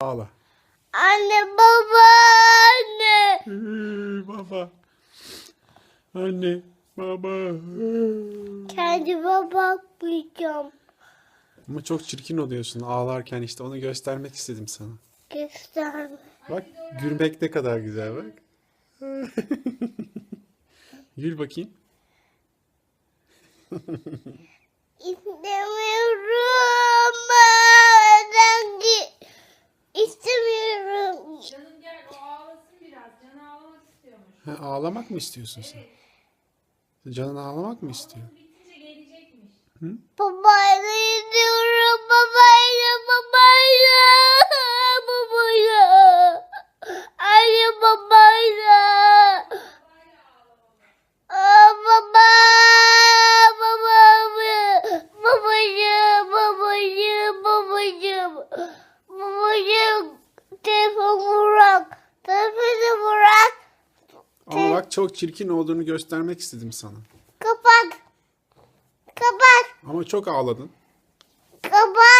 Ağla. Anne baba anne. Ee, baba. Anne. Baba. Kendime bakmayacağım. Ama çok çirkin oluyorsun ağlarken işte onu göstermek istedim sana. Gösterme. Bak gülmek ne kadar güzel bak. Gül bakayım. İstemiyorum. Ha, ağlamak mı istiyorsun sen? Canın ağlamak mı istiyor? Bitince gelecekmiş. Babayla bak çok çirkin olduğunu göstermek istedim sana. Kapat. Kapat. Ama çok ağladın. Kapat.